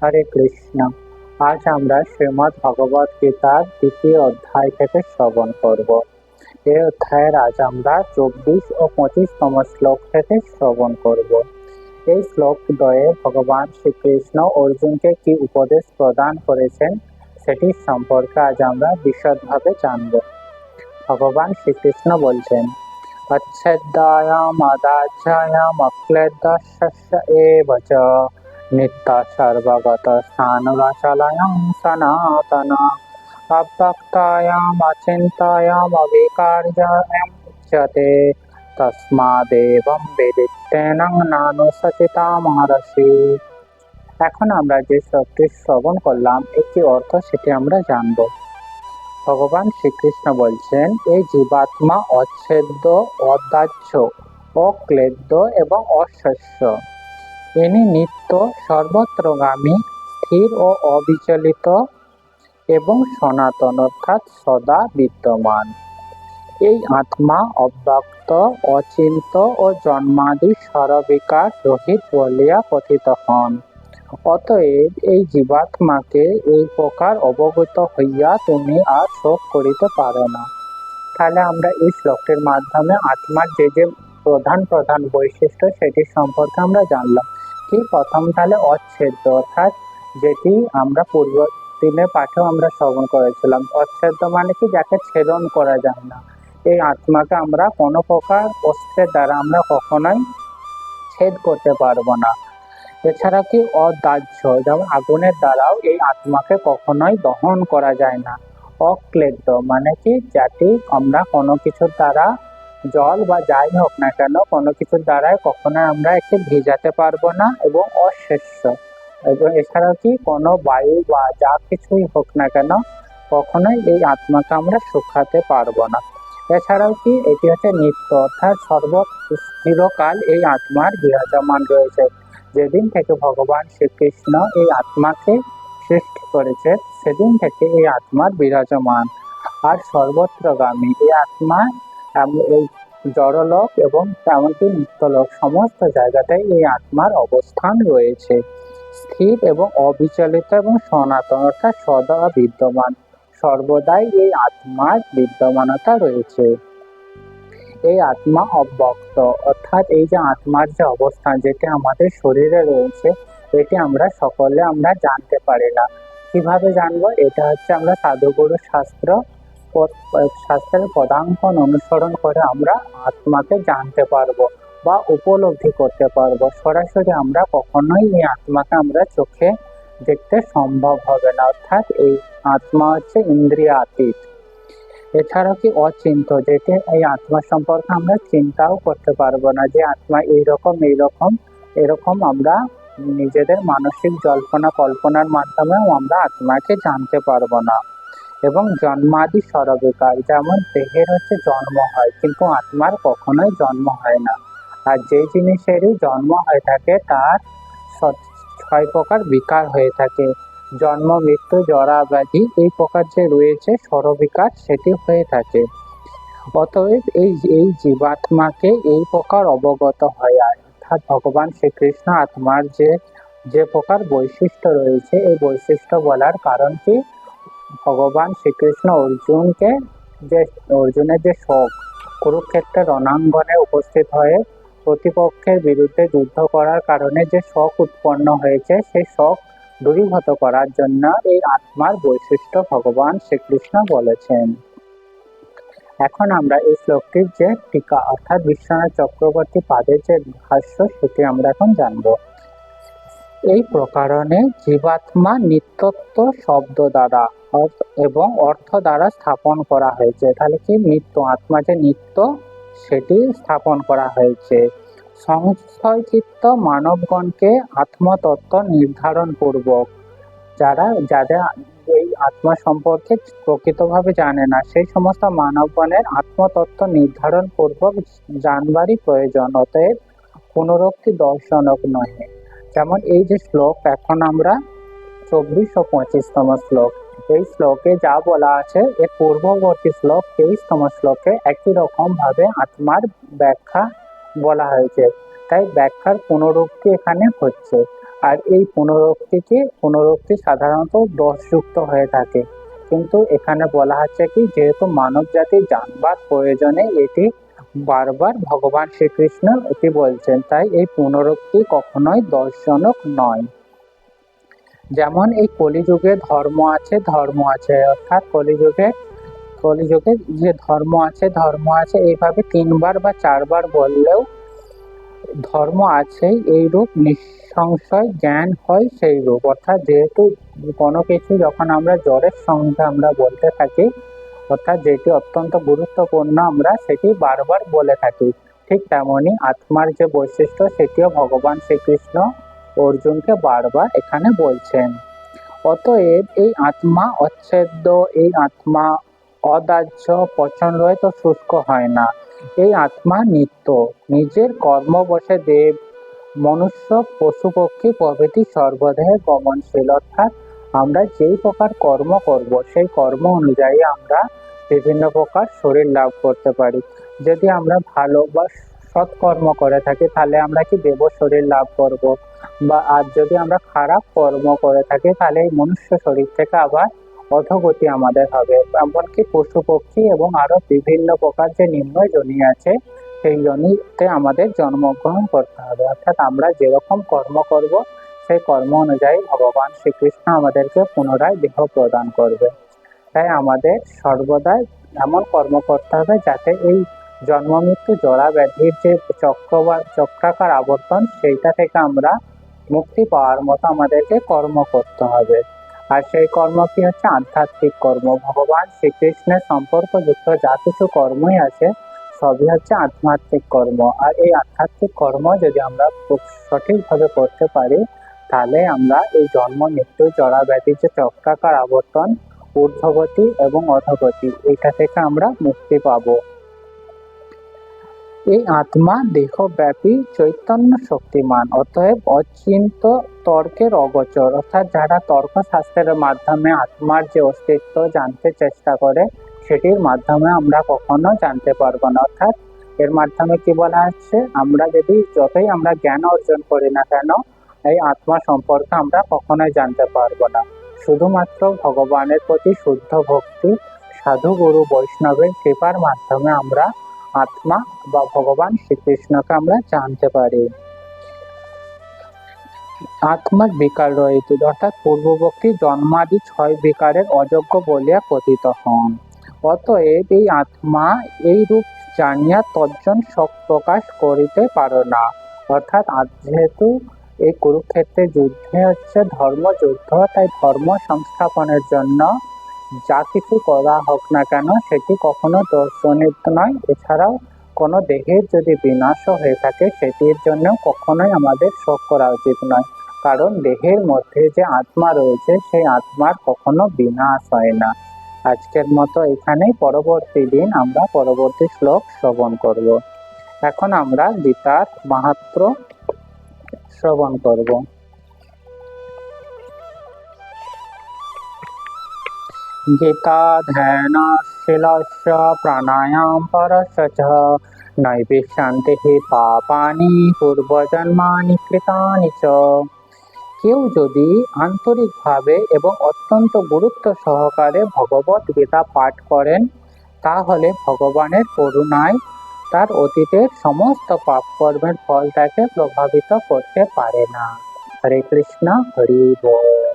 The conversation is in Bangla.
হরে কৃষ্ণ আজ আমরা শ্রীমদ্ ভগবত গীতার দ্বিতীয় অধ্যায় থেকে শ্রবণ করব এই অধ্যায়ের আজ আমরা চব্বিশ ও পঁচিশতম শ্লোক থেকে শ্রবণ করব এই শ্লোক দ্বয়ে ভগবান শ্রীকৃষ্ণ অর্জুনকে কি উপদেশ প্রদান করেছেন সেটির সম্পর্কে আজ আমরা বিশদভাবে জানব ভগবান শ্রীকৃষ্ণ বলছেন अच्छेद्दायाम् अदाध्यायाम् अक्लेद्दशस्य एव च नित्य सर्वगतस्थानुरचलयं सनातन अव्यक्तायाम् अचिन्तायाम् अविकार्यम् उच्यते তসমাদেবম বেদিত্যেন নানুসচিতা মহারসি এখন আমরা যে শব্দটি শ্রবণ করলাম একটি অর্থ সেটি আমরা জানবো ভগবান শ্রীকৃষ্ণ বলছেন এই জীবাত্মা অচ্ছেদ্য অদাহ্য অক্লেদ্য এবং অশস্য ইনি নিত্য সর্বত্রগামী, স্থির ও অবিচলিত এবং সনাতন অর্থাৎ সদা বিদ্যমান। এই আত্মা অব্যক্ত অচিন্ত ও জন্মাদি স্বরবিকার রহিত বলিয়া কথিত হন। অতএব এই জীবাত্মাকে এই প্রকার অবগত হইয়া তুমি আর শোক করিতে পারো না। তাহলে আমরা এই শ্লোকটির মাধ্যমে আত্মার যে যে প্রধান প্রধান বৈশিষ্ট্য সেটি সম্পর্কে আমরা জানলাম। কি? প্রথম তাহলে অচ্ছেদ্য অর্থাৎ যেটি আমরা পূর্ব দিনের পাঠেও আমরা শ্রবণ করেছিলাম। অচ্ছেদ্য মানে কি? যাকে ছেদন করা যায় না। এই আত্মাকে আমরা কোনো প্রকার অস্ত্রের দ্বারা আমরা কখনোই ছেদ করতে পারব না। এছাড়া কি? অদাহ্য, যেমন আগুনের দ্বারাও এই আত্মাকে কখনোই দহন করা যায় না। অক্লেদ্য মানে কি? যাটি আমরা কোনো কিছুর দ্বারা জল বা যাই হোক না কেন, কোনো কিছুর দ্বারাই কখনোই আমরা একে ভেজাতে পারব না এবং অশেষ্য এবং এছাড়াও কি, কোনো বায়ু বা যা কিছুই হোক না কেন, কখনোই এই আত্মাকে আমরা শুকাতে পারব না। এছাড়াও কি, এটি হচ্ছে নিত্য, অর্থাৎ সর্ব চিরকাল এই আত্মার বিরাজমান রয়েছে। যেদিন থেকে ভগবান শ্রীকৃষ্ণ এই আত্মাকে সৃষ্টি করেছে, সেদিন থেকে এই আত্মার বিরাজমান। আর সর্বত্রগামী এই আত্মা এই জড়লোক এবং এমনকি নিত্যলোক সমস্ত জায়গাতেই এই আত্মার অবস্থান রয়েছে। স্থির এবং অবিচলিত এবং সনাতন অর্থাৎ সদা বিদ্যমান। সর্বদাই এই আত্মার বিদ্যমানতা রয়েছে। এই আত্মা অব্যক্ত, অর্থাৎ এই যে আত্মার যে অবস্থান যেটি আমাদের শরীরে রয়েছে, এটি আমরা সকলে আমরা জানতে পারি না। কীভাবে জানব? এটা হচ্ছে আমরা সাধুগুরু শাস্ত্র শাস্ত্রের পদাঙ্কন অনুসরণ করে আমরা আত্মাকে জানতে পারব বা উপলব্ধি করতে পারব। সরাসরি আমরা কখনোই এই আত্মাকে আমরা চোখে দেখতে সম্ভব হবে না। অর্থাৎ এই আত্মা হচ্ছে ইন্দ্রিয় আতীত। এছাড়াও কি অচিন্ত যেটি এই আত্মা সম্পর্কে আমরা চিন্তাও করতে পারব না যে আত্মা এইরকম এইরকম, এরকম আমরা নিজেদের মানসিক জল্পনা, কল্পনার মাধ্যমেও আমরা আত্মাকে জানতে পারব না। এবং জন্মাদি সরবিকার যেমন দেহের হচ্ছে জন্ম হয়, কিন্তু আত্মার কখনোই জন্ম হয় না। আর যে জিনিসেরই জন্ম হয়ে থাকে, তার ছয় প্রকার বিকার হয়ে থাকে। জন্ম, মৃত্যু, জরা, ব্যাধি, এই প্রকার যে রয়েছে সরবিকার সেটি হয়ে থাকে। অতএব এই এই জীবাত্মাকে এই প্রকার অবগত হয়। অর্থাৎ ভগবান শ্রীকৃষ্ণ আত্মার যে যে প্রকার বৈশিষ্ট্য রয়েছে, এই বৈশিষ্ট্য বলার কারণ কি? ভগবান শ্রীকৃষ্ণ অর্জুনকে যে, অর্জুনের যে শোক, কুরুক্ষেত্রের রণাঙ্গনে উপস্থিত হয়ে প্রতিপক্ষের বিরুদ্ধে যুদ্ধ করার কারণে যে শোক উৎপন্ন হয়েছে, সেই শোক দূরীভূত করার জন্য এই আত্মার বৈশিষ্ট্য ভগবান শ্রীকৃষ্ণ বলেছেন। এখন আমরা এই শ্লোকটির যে টিকা, অর্থাৎ বিশ্বনাথ চক্রবর্তী পাদের যে ভাষ্য, সেটি আমরা এখন জানব। এই প্রকারণে জীবাত্মা নিত্যত্ব শব্দ দ্বারা এবং অর্থ দ্বারা স্থাপন করা হয়েছে। তাহলে কি নিত্য আত্মা যে নিত্য, সেটি স্থাপন করা হয়েছে। সংশয়চিত্ত মানবগণকে আত্মতত্ত্ব নির্ধারণ পূর্বক যারা, যাদের এই আত্মা সম্পর্কে প্রকৃতভাবে জানে না, সেই সমস্ত মানবগণের আত্মতত্ত্ব নির্ধারণ পূর্বক জানবারই প্রয়োজন। অতএব পুনরক্তি দর্শনক নহে। যেমন এই যে শ্লোক, এখন আমরা চব্বিশ ও পঁচিশতম শ্লোক। এই শ্লোকে যা বলা আছে এর পূর্ববর্তী শ্লোক তেইশতম শ্লোকে একই রকম ভাবে আত্মার ব্যাখ্যা বলা হয়েছে। তাই ব্যাখ্যার পুনরুক্তি এখানে হচ্ছে। আর এই পুনরুক্তিকে পুনরুক্তি সাধারণত দোষযুক্ত হয়ে থাকে। কিন্তু এখানে বলা হচ্ছে কি, যেহেতু মানব জাতির জানবার প্রয়োজনে এটি বারবার ভগবান শ্রীকৃষ্ণ এটি বলছেন, তাই এই পুনরুক্তি কখনোই দর্শনক নয়। যেমন এই কলিযুগে ধর্ম আছে ধর্ম আছে, অর্থাৎ কলিযুগে কলিযুগে যে ধর্ম আছে ধর্ম আছে, এইভাবে তিনবার বা চারবার বললেও ধর্ম আছে এইরূপ নিঃসংশয় জ্ঞান হয় সেই রূপ অর্থাৎ যেহেতু কোনো কিছু যখন আমরা জ্বরের সঙ্গে আমরা বলতে থাকি অর্থাৎ যেটি অত্যন্ত গুরুত্বপূর্ণ আমরা সেটি বারবার বলে থাকি। ঠিক তেমনই আত্মার যে বৈশিষ্ট্য সেটিও ভগবান শ্রীকৃষ্ণ অর্জুনকে বারবার এখানে বলছেন। অতএব এই আত্মা অচ্ছেদ্য, এই আত্মা অদাহ্য তো শুষ্ক হয় না। এই আত্মা নিত্য। নিজের কর্মবশে দেব, মনুষ্য, পশু, পক্ষী, প্রভৃতি সর্বদেহে গমনশীল। অর্থাৎ আমরা যেই প্রকার কর্ম করব, সেই কর্ম অনুযায়ী আমরা বিভিন্ন প্রকার শরীর লাভ করতে পারি। যদি আমরা ভালো বা সৎকর্ম করে থাকি, তাহলে আমরা কি দেব শরীর লাভ করব? বা আর যদি আমরা খারাপ কর্ম করে থাকি, তাহলে এই মনুষ্য শরীর থেকে আবার অধগতি আমাদের হবে। এমনকি পশু পক্ষী এবং আরও বিভিন্ন প্রকার যে নিম্ন জনি আছে, সেই জনিতে আমাদের জন্মগ্রহণ করতে হবে। অর্থাৎ আমরা যেরকম কর্ম করব, সেই কর্ম অনুযায়ী ভগবান শ্রীকৃষ্ণ আমাদেরকে পুনরায় দেহ প্রদান করবে। তাই আমাদের সর্বদাই এমন কর্ম করতে হবে যাতে এই জন্ম, মৃত্যু, জরা, ব্যাধির যে চক্র বা চক্রাকার আবর্তন, সেইটা থেকে আমরা মুক্তি পাওয়ার মতো আমাদেরকে কর্ম করতে হবে। আর সেই কর্ম কি হচ্ছে? আধ্যাত্মিক কর্ম। ভগবান শ্রীকৃষ্ণের সম্পর্কযুক্ত যা কিছু কর্মই আছে, সবই হচ্ছে আধ্যাত্মিক কর্ম। আর এই আধ্যাত্মিক কর্ম যদি আমরা খুব সঠিকভাবে করতে পারি, তাহলে আমরা এই জন্ম, মৃত্যু, জরা, ব্যাধির যে চক্রাকার আবর্তন ঊর্ধ্বগতি এবং অধগতি এটা থেকে আমরা মুক্তি পাব। এই আত্মা দেহব্যাপী চৈতন্য শক্তিমান, অতএব অচিন্ত তর্কের অগোচর। অর্থাৎ যারা তর্কশাস্ত্রের মাধ্যমে আত্মার যে অস্তিত্ব জানতে চেষ্টা করে, সেটির মাধ্যমে আমরা কখনো জানতে পারব না। অর্থাৎ এর মাধ্যমে কি বলা হচ্ছে আমরা যদি যতই আমরা জ্ঞান অর্জন করি না কেন, এই আত্মা সম্পর্কে আমরা কখনোই জানতে পারব না। শুধুমাত্র ভগবানের প্রতি শুদ্ধ ভক্তি, সাধু গুরু বৈষ্ণবের কৃপার মাধ্যমে আমরা আত্মা বা ভগবান শ্রীকৃষ্ণকে আমরা জানতে পারি। আত্মার বিকার রয়েছে, অর্থাৎ পূর্ববর্তী জন্মাদি ছয় বিকারের অযোগ্য বলিয়া কথিত হন। অতএব এই আত্মা এই রূপ জানিয়া তর্জন সব প্রকাশ করিতে পারো না। অর্থাৎ যেহেতু এই কুরুক্ষেত্রের যুদ্ধে হচ্ছে ধর্মযুদ্ধ তাই ধর্ম সংস্থাপনের জন্য যা কিছু করা হোক না কেন, সেটি কখনো দর্শনিত নয়। এছাড়াও কোনো দেহের যদি বিনাশও হয়ে থাকে, সেটির জন্য কখনোই আমাদের শোক করা উচিত নয়। কারণ দেহের মধ্যে যে আত্মা রয়েছে, সেই আত্মার কখনো বিনাশ হয় না। আজকের মতো এখানেই পরবর্তী দিন আমরা পরবর্তী শ্লোক শ্রবণ করব। এখন আমরা গীতার মাহাত্র শ্রবণ করব। গীতা ধ্যান শিলস্য প্রাণায়াম নৈবিশান্তি পাপানি, পূর্বজন্মানি কৃতানি চ। কেউ যদি আন্তরিকভাবে এবং অত্যন্ত গুরুত্ব সহকারে ভগবত গীতা পাঠ করেন, তাহলে ভগবানের করুণায় তার অতীতের সমস্ত পাপ কর্মের ফল তাকে প্রভাবিত করতে পারে না। হরে কৃষ্ণ, হরি বল।